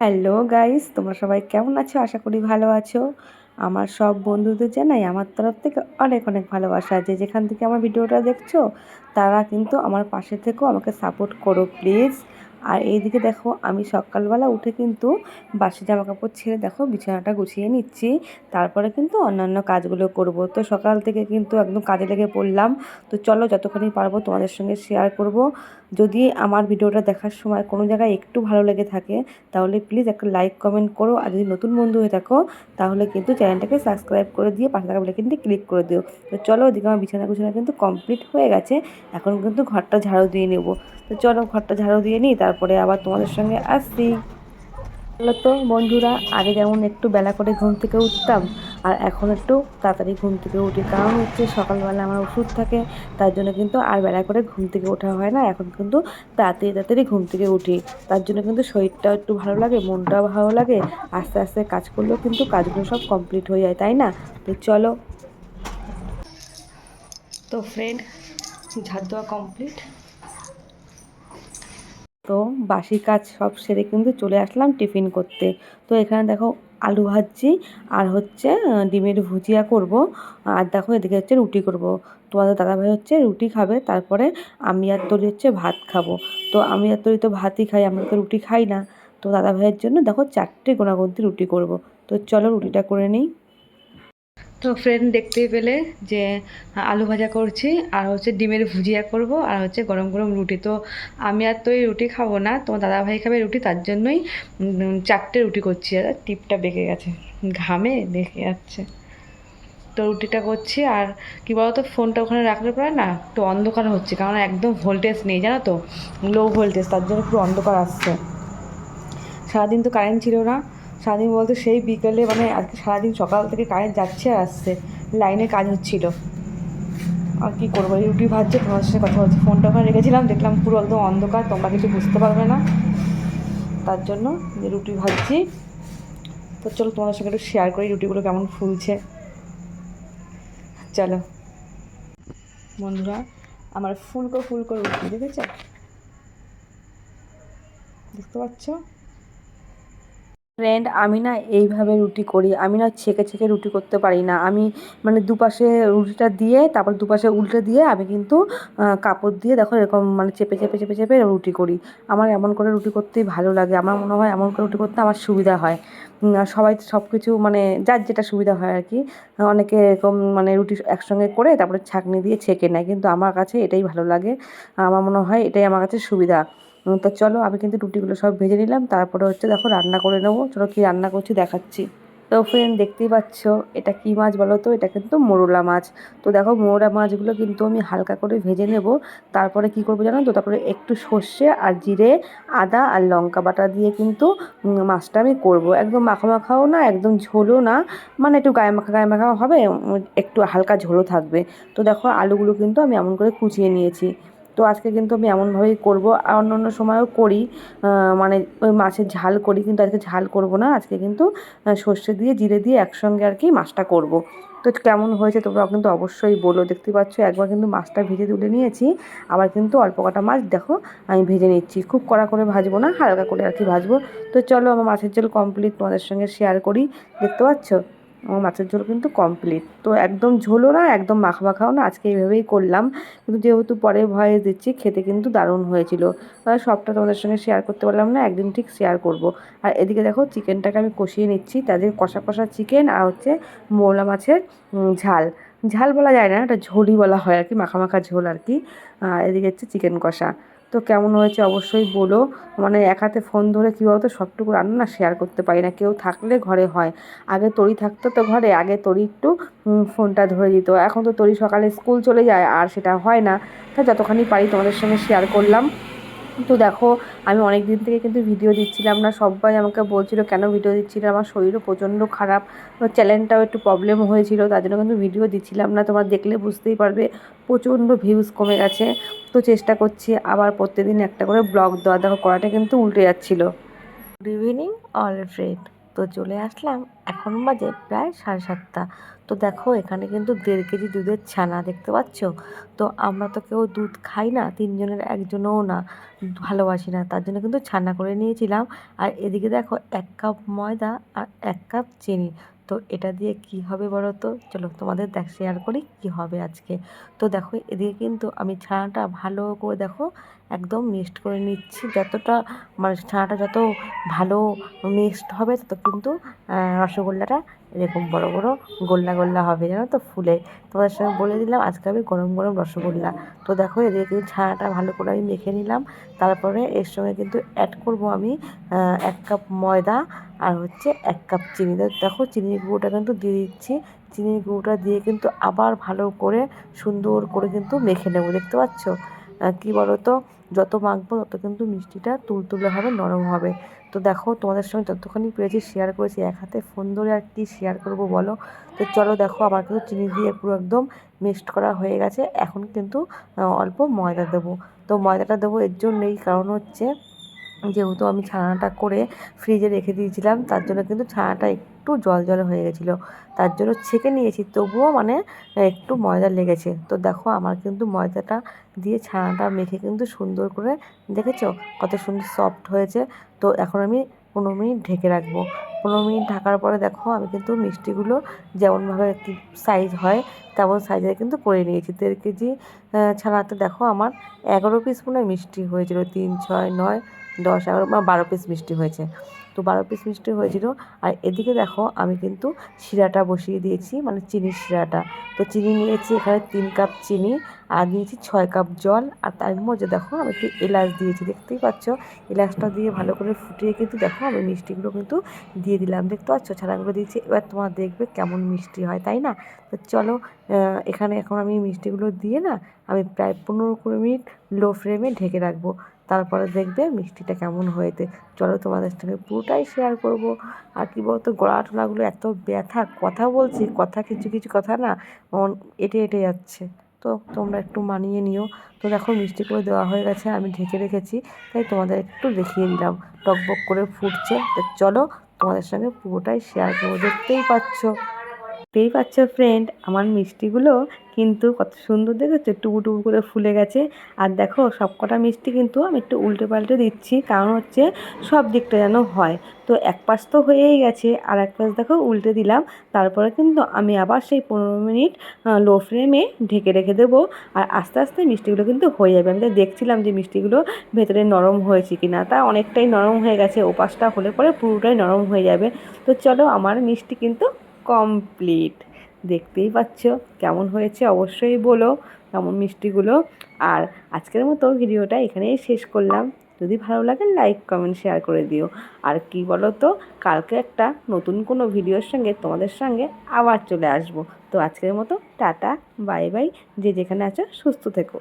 Hello guys তোমরা সবাই কেমন আছো? আশা করি ভালো আছো। আমার সব বন্ধুদের জানাই আমার তরফ থেকে অনেক অনেক ভালোবাসা যে যেখান থেকে আমার ভিডিওটা দেখছ, তারা কিন্তু আমার পাশে থেকেও আমাকে সাপোর্ট করো প্লিজ আর এইদিকে দেখো, আমি সকালবেলা উঠে কিন্তু বাসি জামা কাপড় ছেড়ে দেখো, বিছানাটা গুছিয়ে নিচ্ছি। তারপরে কিন্তু অন্যান্য কাজগুলো করব। তো সকাল থেকে কিন্তু একদম কাজে লেগে পড়লাম। তো চলো যতক্ষণই পারব তোমাদের সঙ্গে শেয়ার করব। যদি আমার ভিডিওটা দেখার সময় কোনো জায়গায় একটু ভালো লেগে থাকে, তাহলে প্লিজ একটা লাইক কমেন্ট করো। আর যদি নতুন বন্ধু হয়ে থাকো, তাহলে কিন্তু চ্যানেলটাকে সাবস্ক্রাইব করে দিয়ে পাশে থাকা কিন্তু ক্লিক করে দিও। তো চলো ওদিকে আমার বিছানা গুছানা কিন্তু কমপ্লিট হয়ে গেছে। এখন কিন্তু ঘরটা ঝাড়ু দিয়ে নেব। তো চলো ঘরটা ঝাড়ু দিয়ে নিই, তারপরে আবার তোমাদের সঙ্গে আসছি। তো বন্ধুরা, আগে যেমন একটু বেলা করে ঘুম থেকে উঠতাম, আর এখন একটু তাড়াতাড়ি ঘুম থেকে উঠি, কারণ হচ্ছে সকালবেলা আমার ওষুধ থাকে, তার জন্য কিন্তু আর বেলা করে ঘুম থেকে ওঠা হয় না, এখন কিন্তু তাড়াতাড়ি তাড়াতাড়ি ঘুম থেকে উঠি। তার জন্য কিন্তু শরীরটাও একটু ভালো লাগে, মনটাও ভালো লাগে, আস্তে আস্তে কাজ করলেও কিন্তু কাজগুলো সব কমপ্লিট হয়ে যায়, তাই না? তো চলো। তো ফ্রেন্ড ঝাড় দেওয়া কমপ্লিট। তো বাসি কাজ সব সেরে কিন্তু চলে আসলাম টিফিন করতে। তো এখানে দেখো আলু ভাজছি আর হচ্ছে ডিমের ভুজিয়া করব। আর দেখো এদিকে হচ্ছে রুটি করব। তোমাদের দাদাভাই হচ্ছে রুটি খাবে, তারপরে আমি আর তরি হচ্ছে ভাত খাব। তো আমি আর তরি তো ভাতই খাই, আমরা তো রুটি খাই না। তো দাদাভাইয়ের জন্য দেখো চারটে গোনাগন্তি রুটি করব। তো চলো রুটিটা করে নিই। তো ফ্রেন্ড দেখতে পেলে যে, আলু ভাজা করছি, আর হচ্ছে ডিমের ভুজিয়া করব, আর হচ্ছে গরম গরম রুটি। তো আমি আর তো এই রুটি খাব না, তোমার দাদাভাই খাবে রুটি, তার জন্যই চারটে রুটি করছি। আর টিপটা বেঁকে গেছে, ঘামে বেঁকে যাচ্ছে। তো রুটিটা করছি, আর কি বলতো, ফোনটা ওখানে রাখলে পরে না একটু অন্ধকার হচ্ছে, কারণ একদম ভোল্টেজ নেই, জানো তো? লো ভোল্টেজ তার জন্য পুরো অন্ধকার আসছে। সারাদিন তো কারেন্ট ছিল না। সারাদিন বলতে সেই বিকেলে মানে আজকে সারাদিন সকাল থেকে কারেন্ট যাচ্ছে আর আসছে লাইনে কাজ হচ্ছিল। আর কী করব? রুটি ভাজছে, তোমার সাথে কথা বলছি। ফোনটা ওখানে রেখেছিলাম, দেখলাম পুরো একদম অন্ধকার, তোমরা কিছু বুঝতে পারবে না। তার জন্য যে রুটি ভাজছি। তো চলো তোমাদের সঙ্গে একটু শেয়ার করি রুটিগুলো কেমন ফুলছে। চলো। বন্ধুরা, আমার ফুলকো ফুলকো রুটি, দেখেছ? দেখতে পাচ্ছ? ফ্রেন্ড আমি না এইভাবে রুটি করি। আমি না ছেঁকে ছেঁকে রুটি করতে পারি না। আমি মানে দুপাশে রুটিটা দিয়ে, তারপর দুপাশে উল্টে দিয়ে আমি কিন্তু কাপড় দিয়ে দেখো এরকম মানে চেপে চেপে চেপে চেপে রুটি করি। আমার এমন করে রুটি করতেই ভালো লাগে। আমার মনে হয় এমন করে রুটি করতে আমার সুবিধা হয়। সবাই সব কিছু মানে যার যেটা সুবিধা হয় আর কি। অনেকে এরকম মানে রুটি একসঙ্গে করে তারপরে ছাঁকনি দিয়ে ছেঁকে নেয়। কিন্তু আমার কাছে এটাই ভালো লাগে। আমার মনে হয় এটাই আমার কাছে সুবিধা। তো চলো, আমি কিন্তু রুটিগুলো সব ভেজে নিলাম। তারপরে হচ্ছে দেখো রান্না করে নেব। চলো কী রান্না করছি দেখাচ্ছি। তো ফ্রেন্ড দেখতেই পাচ্ছ, এটা কী মাছ বলো তো? এটা কিন্তু মোরলা মাছ। তো দেখো মোরলা মাছগুলো কিন্তু আমি হালকা করে ভেজে নেব। তারপরে কি করব জানো তো? তারপরে একটু সর্ষে আর জিরে, আদা আর লঙ্কা বাটা দিয়ে কিন্তু মাছটা আমি করব। একদম মাখা মাখাও না, একদম ঝোলও না। মানে একটু গায়ে মাখা, গায়ে মাখাও হবে একটু হালকা ঝোলও থাকবে। তো দেখো আলুগুলো কিন্তু আমি এমন করে কুচিয়ে নিয়েছি। তো আজকে কিন্তু আমি এমনভাবেই করব। আর অন্য অন্য সময়ও করি। মানে ওই মাছের ঝাল করি, কিন্তু আজকে ঝাল করব না। আজকে কিন্তু সর্ষে দিয়ে, জিরে দিয়ে একসঙ্গে আর কি মাছটা করব। তো কেমন হয়েছে তোমরা কিন্তু অবশ্যই বলো। দেখতে পাচ্ছ, একবার কিন্তু মাছটা ভেজে তুলে নিয়েছি। আবার কিন্তু অল্প কটা মাছ দেখো, আমি ভেজে নিচ্ছি। খুব কড়া করে ভাজবো না, হালকা করে আর কি ভাজবো। তো চলো, আমার মাছের ঝোল কমপ্লিট তোমাদের সঙ্গে শেয়ার করি। দেখতে পাচ্ছ? আমার মাছের ঝোল কিন্তু কমপ্লিট তো একদম ঝোলও না, একদম মাখা মাখাও না, আজকে এইভাবেই করলাম। কিন্তু যেহেতু পরে ভয়ে দিচ্ছি, খেতে কিন্তু দারুণ হয়েছিল। সবটা তোমাদের সঙ্গে শেয়ার করতে পারলাম না, একদিন ঠিক শেয়ার করব। আর এদিকে দেখো চিকেনটাকে আমি কষিয়ে নিচ্ছি তাদের কষা কষা চিকেন আর হচ্ছে মোলা মাছের ঝাল। ঝাল বলা যায় না, এটা ঝোলই বলা হয় আর কি, মাখা মাখা ঝোল আর কি। এদিকে হচ্ছে চিকেন কষা। তো কেমন হয়েছে অবশ্যই বলো। মানে এক হাতে ফোন ধরে কী বলতো, সবটুকু রান্না না শেয়ার করতে পারি না। কেউ থাকলে ঘরে হয়। আগে তরি থাকতো তো ঘরে, আগে তরি একটু ফোনটা ধরে দিত। এখন তো তরি সকালে স্কুল চলে যায়, আর সেটা হয় না। তা যতখানি পারি তোমাদের সঙ্গে শেয়ার করলাম। তো দেখো, আমি অনেক দিন থেকে কিন্তু ভিডিও দিচ্ছিলাম না। সবাই আমাকে বলছিল, কেন ভিডিও দিচ্ছিল আমার শরীরও প্রচণ্ড খারাপ। চ্যানেলটাও একটু প্রবলেম হয়েছিল, তার জন্য কিন্তু ভিডিও দিচ্ছিলাম না। তোমার দেখলে বুঝতেই পারবে, প্রচণ্ড ভিউজ কমে গেছে। তো চেষ্টা করছি আবার প্রত্যেকদিন একটা করে ব্লগ দেওয়া। দেখো, করাটা কিন্তু উল্টে যাচ্ছিল। গুড ইভিনিং অল ফ্রেন্ড তো চলে আসলাম। এখন বাজে প্রায় সাড়ে সাতটা। তো দেখো, এখানে কিন্তু দেড় কেজি দুধের ছানা দেখতে পাচ্ছ? তো আমরা তো কেউ দুধ খাই না, তিনজনের একজনও না, ভালোবাসি না। তার জন্য কিন্তু ছানা করে নিয়েছিলাম। আর এদিকে দেখো, এক কাপ ময়দা আর এক কাপ চিনি। তো এটা দিয়ে কি হবে বলো তো চলো তোমাদের দেখ শেয়ার করি কি হবে আজকে। তো দেখো, এদিকে কিন্তু আমি ছানাটা ভালো করে দেখো, একদম মিক্সড করে নিচ্ছি। যতটা মানে ছানাটা যত ভালো মিক্সড হবে, তত কিন্তু রসগোল্লাটা এরকম বড় বড় গোল্লা গোল্লা হবে, জানো তো, ফুলে। তোমাদের সঙ্গে বলে দিলাম, আজকে আমি গরম গরম রসগোল্লা। তো দেখো, এদিকে কিন্তু ছানাটা ভালো করে আমি মেখে নিলাম। তারপরে এর সঙ্গে কিন্তু অ্যাড করব আমি এক কাপ ময়দা আর হচ্ছে এক কাপ চিনি। দেখো, চিনির গুঁড়োটা কিন্তু দিয়ে দিচ্ছি। চিনির গুঁড়োটা দিয়ে কিন্তু আবার ভালো করে সুন্দর করে কিন্তু মেখে নেব, দেখতে পাচ্ছ? কী বলো তো যত মাখবো তত কিন্তু মিষ্টিটা তুলতুলে হবে, নরম হবে। তো দেখো, তোমাদের সঙ্গে যতখানি পেরেছি শেয়ার করেছি, এক হাতে ফোন ধরে আর কি শেয়ার করব বলো? তো চলো দেখো, আমার কিন্তু চিনি দিয়ে পুরো একদম মিক্সড করা হয়ে গেছে। এখন কিন্তু অল্প ময়দা দেবো। তো ময়দাটা দেবো এর জন্যই, কারণ হচ্ছে যেহেতু আমি ছানাটা করে ফ্রিজে রেখে দিয়েছিলাম, তার জন্য কিন্তু ছানাটা একটু জল জল হয়ে গেছিল। তার জন্য ছেঁকে নিয়েছি, তবুও মানে একটু ময়দা লেগেছে। তো দেখো আমার কিন্তু ময়দাটা দিয়ে ছানাটা মেখে কিন্তু সুন্দর করে দেখেছ? কত সুন্দর সফট হয়েছে। তো এখন আমি পনেরো মিনিট ঢেকে রাখব। পনেরো মিনিট ঢাকার পরে দেখো আমি কিন্তু মিষ্টিগুলো যেমনভাবে একটি সাইজ হয়, তেমন সাইজে কিন্তু করে নিয়েছি। দেড় কেজি ছানাতে দেখো আমার এগারো পিস মনে মিষ্টি হয়েছিল। তিন, ছয়, নয় দশ, এগারো বা বারো পিস মিষ্টি হয়েছে। তো বারো পিস মিষ্টি হয়েছিল। আর এদিকে দেখো, আমি কিন্তু শিরাটা বসিয়ে দিয়েছি মানে চিনির শিরাটা। তো চিনি নিয়েছি এখানে তিন কাপ চিনি, আর দিয়েছি ছয় কাপ জল। আর তার মধ্যে দেখো, আমি একটু এলাচ দিয়েছি। দেখতেই পাচ্ছ, এলাচটা দিয়ে ভালো করে ফুটিয়ে কিন্তু দেখো, আমি মিষ্টিগুলো কিন্তু দিয়ে দিলাম। দেখতে পাচ্ছ ছাড়াগুলো দিয়েছি। এবার তোমার দেখবে কেমন মিষ্টি হয়, তাই না? তো চলো এখানে এখন আমি মিষ্টিগুলো দিয়ে না, আমি প্রায় পনেরো কুড়ি মিনিট লো ফ্লেমে ঢেকে রাখব। তারপরে দেখবে মিষ্টিটা কেমন হয়েছে। চলো তোমাদের সঙ্গে পুরোটাই শেয়ার করব। আর কী বলতো, গলা টলাগুলো এত ব্যথা, কথা বলছি, কথা কিছু কিছু কথা না এটে এটে যাচ্ছে। তো তোমরা একটু মানিয়ে নিও। তো দেখো মিষ্টি করে দেওয়া হয়ে গেছে, আমি ঢেকে রেখেছি, তাই তোমাদের একটু দেখিয়ে দিলাম। টকবক করে ফুটছে, তো চলো তোমাদের সঙ্গে পুরোটাই শেয়ার করব। দেখতেই পাচ্ছ। দেখতেই পাচ্ছ ফ্রেন্ড আমার মিষ্টিগুলো কিন্তু কত সুন্দর দেখেছ? টুকু টুকু করে ফুলে গেছে। আর দেখো সব কটা মিষ্টি কিন্তু আমি একটু উল্টে পাল্টে দিচ্ছি, কারণ হচ্ছে সব দিকটা যেন হয়। তো এক পাশ তো হয়েই গেছে, আর এক পাশ দেখো উল্টে দিলাম। তারপরে কিন্তু আমি আবার সেই পনেরো মিনিট লো ফ্লেমে ঢেকে রেখে দেবো। আর আস্তে আস্তে মিষ্টিগুলো কিন্তু হয়ে যাবে। আমি তো দেখছিলাম যে মিষ্টিগুলো ভেতরে নরম হয়েছে কি না তা অনেকটাই নরম হয়ে গেছে, ওপাশটা হলে পরে পুরোটাই নরম হয়ে যাবে। তো চলো, আমার মিষ্টি কিন্তু কমপ্লিট দেখতেই পাচ্ছ কেমন হয়েছে, অবশ্যই বলো কেমন মিষ্টিগুলো। আর আজকের মতো ভিডিওটা এখানেই শেষ করলাম। যদি ভালো লাগে লাইক কমেন্ট শেয়ার করে দিও। আর কি বলো তো কালকে একটা নতুন কোনো ভিডিওর সঙ্গে তোমাদের সঙ্গে আবার চলে আসব। তো আজকের মতো টাটা, বাই বাই, যে যেখানে আছো সুস্থ থেকো।